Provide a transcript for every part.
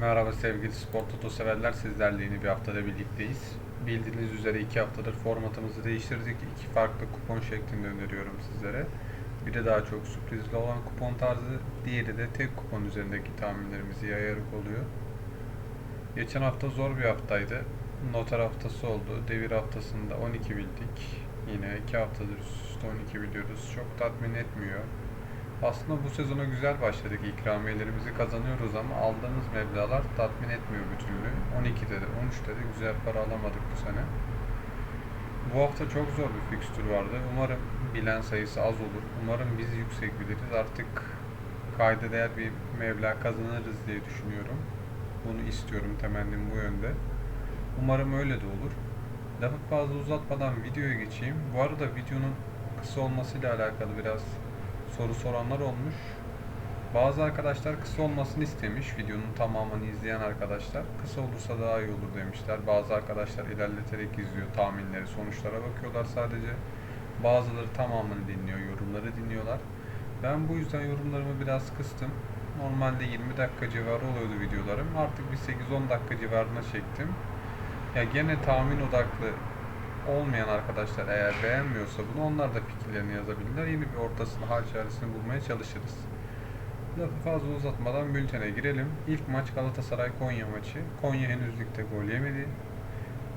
Merhaba sevgili spor toto severler sizlerle yeni bir haftada birlikteyiz. Bildiğiniz üzere iki haftadır formatımızı değiştirdik. İki farklı kupon şeklinde öneriyorum sizlere. Biri daha çok sürprizli olan kupon tarzı, diğeri de tek kupon üzerindeki tahminlerimizi yayarak oluyor. Geçen hafta zor bir haftaydı. Noter haftası oldu. Devir haftasında 12 bildik. Yine iki haftadır üst üste 12 biliyoruz. Çok tatmin etmiyor. Aslında bu sezona güzel başladık. İkramiyelerimizi kazanıyoruz ama aldığımız meblağlar tatmin etmiyor bir türlü. 12'de de 13'te de güzel para alamadık bu sene. Bu hafta çok zor bir fikstür vardı. Umarım bilen sayısı az olur. Umarım biz yüksek biliriz. Artık kayda değer bir meblağ kazanırız diye düşünüyorum. Bunu istiyorum. Temennim bu yönde. Umarım öyle de olur. Lafı fazla uzatmadan videoya geçeyim. Bu arada videonun kısa olmasıyla alakalı biraz soru soranlar olmuş. Bazı arkadaşlar kısa olmasını istemiş. Videonun tamamını izleyen arkadaşlar. Kısa olursa daha iyi olur demişler. Bazı arkadaşlar ilerleterek izliyor tahminleri, sonuçlara bakıyorlar sadece. Bazıları tamamını dinliyor, yorumları dinliyorlar. Ben bu yüzden yorumlarımı biraz kıstım. Normalde 20 dakika civarı oluyordu videolarım. Artık bir 8-10 dakika civarına çektim. Ya gene tahmin odaklı olmayan arkadaşlar eğer beğenmiyorsa bunu onlar da fikirlerini yazabilirler. Yeni bir ortasını, hal çaresini bulmaya çalışırız. Lafı fazla uzatmadan bültene girelim. İlk maç Galatasaray-Konya maçı. Konya henüz ligde gol yemedi.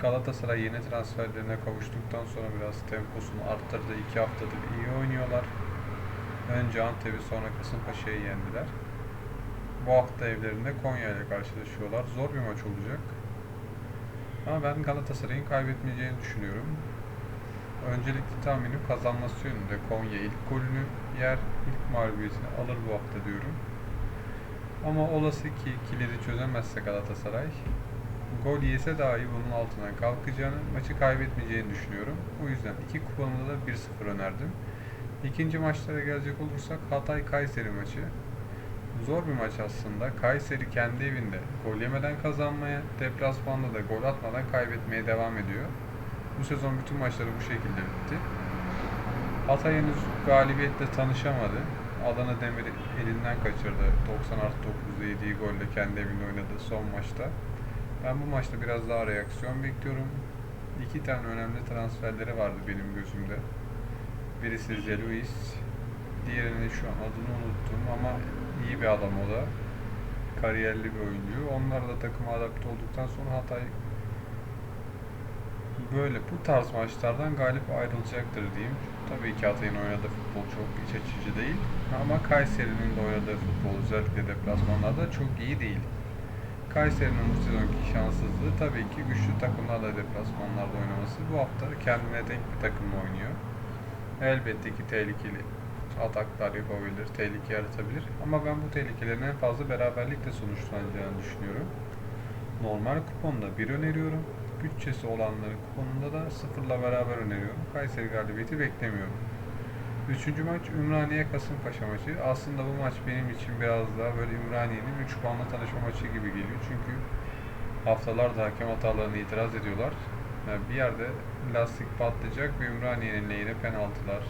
Galatasaray yeni transferlerine kavuştuktan sonra biraz temposunu arttırdı. İki haftadır iyi oynuyorlar. Önce Antep'i sonra Kasımpaşa'yı yendiler. Bu hafta evlerinde Konya ile karşılaşıyorlar. Zor bir maç olacak. Ama ben Galatasaray'ın kaybetmeyeceğini düşünüyorum. Öncelikli tahminim kazanması yönünde. Konya ilk golünü yer, ilk mağlubiyetini alır bu hafta diyorum. Ama olası ki kilidi çözemezse Galatasaray, gol yese dahi bunun altından kalkacağını, maçı kaybetmeyeceğini düşünüyorum. O yüzden iki kuponumda da 1-0 önerdim. İkinci maçlara gelecek olursak Hatay-Kayseri maçı. Zor bir maç aslında. Kayseri kendi evinde gol yemeden kazanmaya, deplasmanda da gol atmadan kaybetmeye devam ediyor. Bu sezon bütün maçları bu şekilde bitti. Hatay henüz galibiyetle tanışamadı. Adana Demir'i elinden kaçırdı. 90 artı 9'da yediği golle kendi evinde oynadığı son maçta. Ben bu maçta biraz daha reaksiyon bekliyorum. İki tane önemli transferleri vardı benim gözümde. Birisi Zeluis, diğerini şu an adını unuttum ama iyi bir adam o da. Kariyerli bir oyuncu. Onlar da takıma adapte olduktan sonra Hatay böyle bu tarz maçlardan galip ayrılacaktır diyeyim. Tabii ki Hatay'ın oynadığı futbol çok iç açıcı değil. Ama Kayseri'nin de oynadığı futbol özellikle deplasmanlarda çok iyi değil. Kayseri'nin bu sezonki şanssızlığı tabii ki güçlü takımlarla deplasmanlarda oynaması. Bu hafta kendine denk bir takımla oynuyor. Elbette ki tehlikeli ataklar yapabilir, tehlike yaratabilir. Ama ben bu tehlikelerin en fazla beraberlikle sonuçlanacağını düşünüyorum. Normal kuponda bir öneriyorum. Bütçesi olanları kuponunda da sıfırla beraber öneriyorum. Kayseri galibiyeti beklemiyorum. Üçüncü maç Ümraniye Kasımpaşa maçı. Aslında bu maç benim için biraz daha böyle Ümraniye'nin 3 puanla tanışma maçı gibi geliyor. Çünkü haftalarda hakem hatalarına itiraz ediyorlar. Yani bir yerde lastik patlayacak ve Ümraniye'nin lehine penaltılar,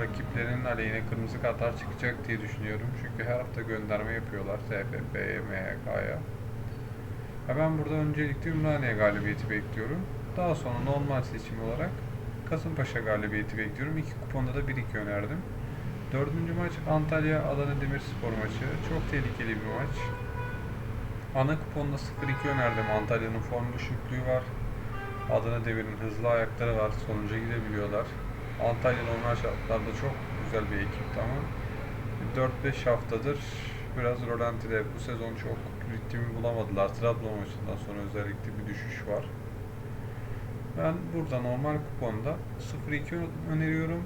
rakiplerinin aleyhine kırmızı kartlar çıkacak diye düşünüyorum. Çünkü her hafta gönderme yapıyorlar TFF'ye, MHK'ya. Ya ben burada öncelikle Ümraniye galibiyeti bekliyorum. Daha sonra normal seçim olarak Kasımpaşa galibiyeti bekliyorum. İki kuponda da 1-2 önerdim. Dördüncü maç Antalya Adana Demirspor maçı. Çok tehlikeli bir maç. Ana kuponda 0-2 önerdim. Antalya'nın form düşüklüğü var. Adana Demir'in hızlı ayakları var. Sonuca gidebiliyorlar. Antalya normal şartlarda çok güzel bir ekipti ama 4-5 haftadır biraz rolantide. Bu sezon çok ritmi bulamadılar. Trabzon maçından sonra özellikle bir düşüş var. Ben burada normal kuponda 0-2 öneriyorum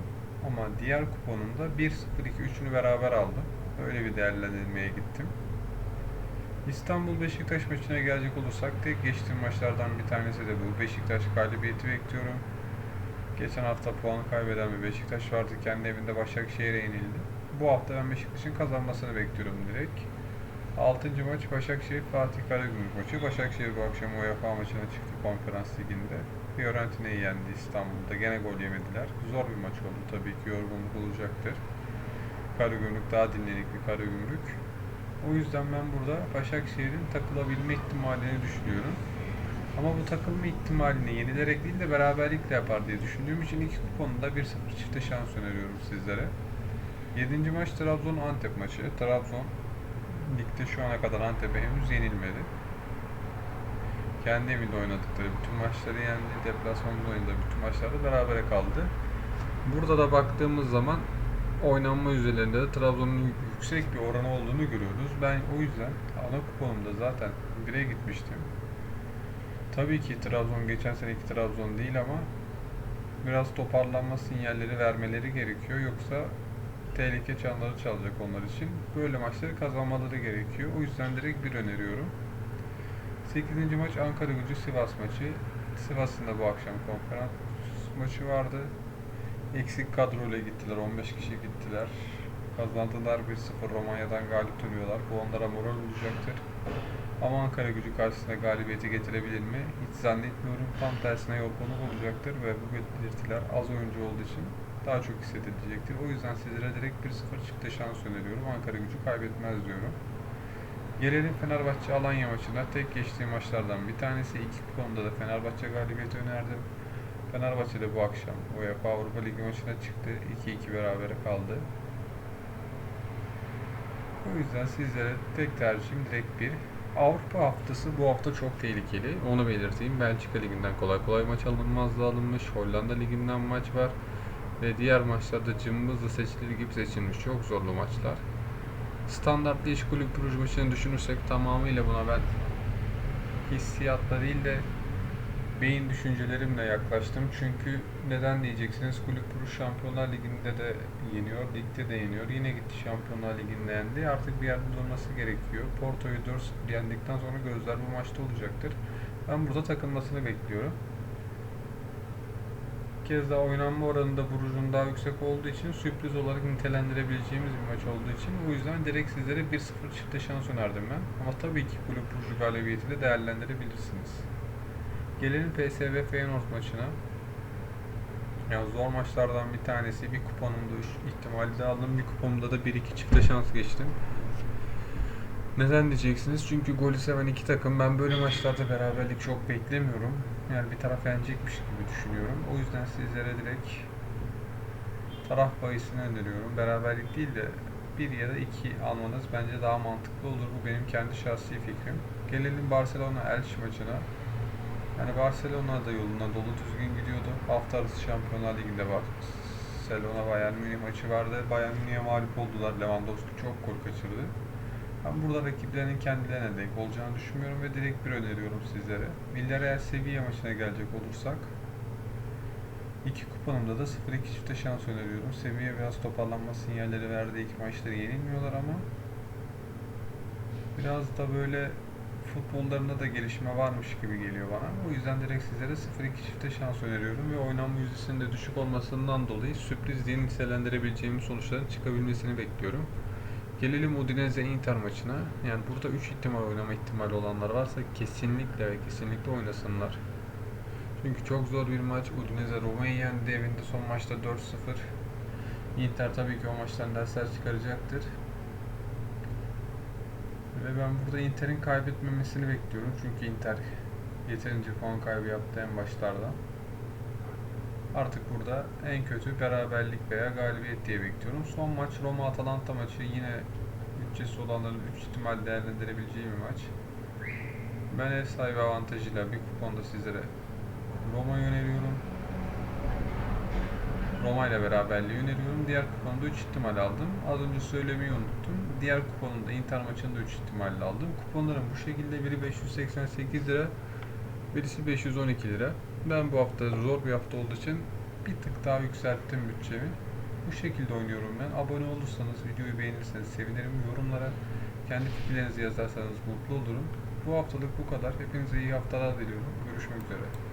ama diğer kuponumda 1-0-2-3'ünü beraber aldım. Öyle bir değerlendirmeye gittim. İstanbul Beşiktaş maçına gelecek olursak tek geçtiğim maçlardan bir tanesi de bu. Beşiktaş galibiyeti bekliyorum. Geçen hafta puanı kaybeden bir Beşiktaş vardı. Kendi evinde Başakşehir'e yenildi. Bu hafta ben Beşiktaş'ın kazanmasını bekliyorum direkt. 6. maç Başakşehir Fatih Karagümrük maçı. Başakşehir bu akşam UEFA maçına çıktı konferans liginde. Fiorentina'yı yendi İstanbul'da. Gene gol yemediler. Zor bir maç oldu tabii ki yorgunluk olacaktır. Karagümrük daha dinlenik bir Karagümrük. O yüzden ben burada Başakşehir'in takılabilme ihtimalini düşünüyorum. Ama bu takılma ihtimalini yenilerek değil de beraberlikle yapar diye düşündüğüm için iki kuponu da 1-0 çifte şans öneriyorum sizlere. 7. maç Trabzon Antep maçı. Trabzon ligde şu ana kadar Antep'e henüz yenilmedi. Kendi evinde oynadıkları bütün maçları yendi. Deplasmanda oynadığı bütün maçlarda berabere kaldı. Burada da baktığımız zaman oynanma yüzdelerinde de Trabzon'un yüksek bir oranı olduğunu görüyoruz. Ben o yüzden ana kuponumda zaten 1'e gitmiştim. Tabii ki Trabzon geçen seneki Trabzon değil ama biraz toparlanma sinyalleri vermeleri gerekiyor. Yoksa tehlike çanları çalacak onlar için. Böyle maçları kazanmaları gerekiyor. O yüzden direkt bir öneriyorum. 8. maç Ankara Gücü Sivas maçı. Sivas'ın da bu akşam konferans maçı vardı. Eksik kadroyla gittiler. 15 kişi gittiler. Kazandılar 1-0 Romanya'dan galip dönüyorlar. Bu onlara moral olacaktır. Ama Ankara gücü karşısında galibiyeti getirebilir mi? Hiç zannetmiyorum. Tam tersine yorgunluk olacaktır ve bu belirtiler az oyuncu olduğu için daha çok hissedilecektir. O yüzden sizlere direkt 1-0 çıktı şans öneriyorum. Ankara gücü kaybetmez diyorum. Gelelim Fenerbahçe Alanya maçına. Tek geçtiği maçlardan bir tanesi. iki konuda da Fenerbahçe galibiyeti önerdim. Fenerbahçe de bu akşam UEFA Avrupa Ligi maçına çıktı. 2-2 berabere kaldı. O yüzden sizlere tek tercihim direkt bir. Avrupa haftası bu hafta çok tehlikeli. Onu belirteyim. Belçika Ligi'nden kolay kolay maç alınmazdı alınmış. Hollanda Ligi'nden maç var. Ve diğer maçlarda cımbızla seçilir gibi seçilmiş. Çok zorlu maçlar. Standart Liş Kulüp Bruges maçını düşünürsek tamamıyla buna ben hissiyatla değil de beyin düşüncelerimle yaklaştım. Çünkü neden diyeceksiniz? Kulüp Bruges Şampiyonlar Ligi'nde de yeniyor, ligde de yeniyor. Yine gitti Şampiyonlar Ligi'nde yendi. Artık bir yerde durması gerekiyor. Porto'yu 4-0 yendikten sonra gözler bu maçta olacaktır. Ben burada takılmasını bekliyorum. Bir kez daha oynanma oranında Bruges'un daha yüksek olduğu için sürpriz olarak nitelendirebileceğimiz bir maç olduğu için o yüzden direkt sizlere 1-0 çifte şans önerdim ben. Ama tabii ki Kulüp Bruges galibiyetiyle değerlendirebilirsiniz. Gelelim PSV Feyenoord maçına. Ya zor maçlardan bir tanesi. Bir kuponumda üç ihtimali de aldım. Bir kuponumda da 1-2 çifte şans geçtim. Neden diyeceksiniz? Çünkü golü seven iki takım. Ben böyle maçlarda beraberlik çok beklemiyorum. Yani bir taraf yenecekmiş gibi düşünüyorum. O yüzden sizlere direkt taraf bahisini öneriyorum. Beraberlik değil de bir ya da iki almanız bence daha mantıklı olur. Bu benim kendi şahsi fikrim. Gelelim Barcelona Elche maçına. Yani Barcelona da yoluna dolu düzgün gidiyordu. Hafta arası Şampiyonlar Ligi'nde Barcelona Bayern Münih maçı vardı. Bayern Münih'e mağlup oldular. Lewandowski çok gol kaçırdı. Ben burada rakiplerinin kendilerine denk olacağını düşünmüyorum ve direkt bir öneriyorum sizlere. Villarreal Sevilla maçına gelecek olursak iki kuponumda da 0-2 çifte şans öneriyorum. Sevilla biraz toparlanma sinyalleri verdi. İlk maçları yenilmiyorlar ama biraz da böyle futbollarında da gelişme varmış gibi geliyor bana. O yüzden direkt sizlere 0-2 çifte şans öneriyorum ve oynanma yüzdesinin de düşük olmasından dolayı sürpriz diye nitelendirebileceğimiz sonuçların çıkabilmesini bekliyorum. Gelelim Udinese Inter maçına. Yani burada 3 ihtimal oynama ihtimali olanlar varsa kesinlikle ve kesinlikle oynasınlar. Çünkü çok zor bir maç. Udinese Roma'yı yendi evinde son maçta 4-0. Inter tabii ki o maçtan dersler çıkaracaktır. Ve ben burada Inter'in kaybetmemesini bekliyorum. Çünkü Inter yeterince puan kaybı yaptı en başlarda. Artık burada en kötü beraberlik veya galibiyet diye bekliyorum. Son maç Roma-Atalanta maçı yine bütçesi olanların 3 ihtimal değerlendirebileceği bir maç. Ben ev sahibi avantajıyla bir kuponda sizlere Roma'yı öneriyorum. Roma ile beraberliği öneriyorum. Diğer kuponda 3 ihtimal aldım. Az önce söylemeyi unuttum. Diğer kuponunda Inter maçında 3 ihtimalle aldım. Kuponlarım bu şekilde. Biri 588 lira, birisi 512 lira. Ben bu hafta zor bir hafta olduğu için bir tık daha yükselttim bütçemi. Bu şekilde oynuyorum ben. Abone olursanız, videoyu beğenirseniz sevinirim. Yorumlara kendi fikirlerinizi yazarsanız mutlu olurum. Bu haftalık bu kadar. Hepinize iyi haftalar diliyorum. Görüşmek üzere.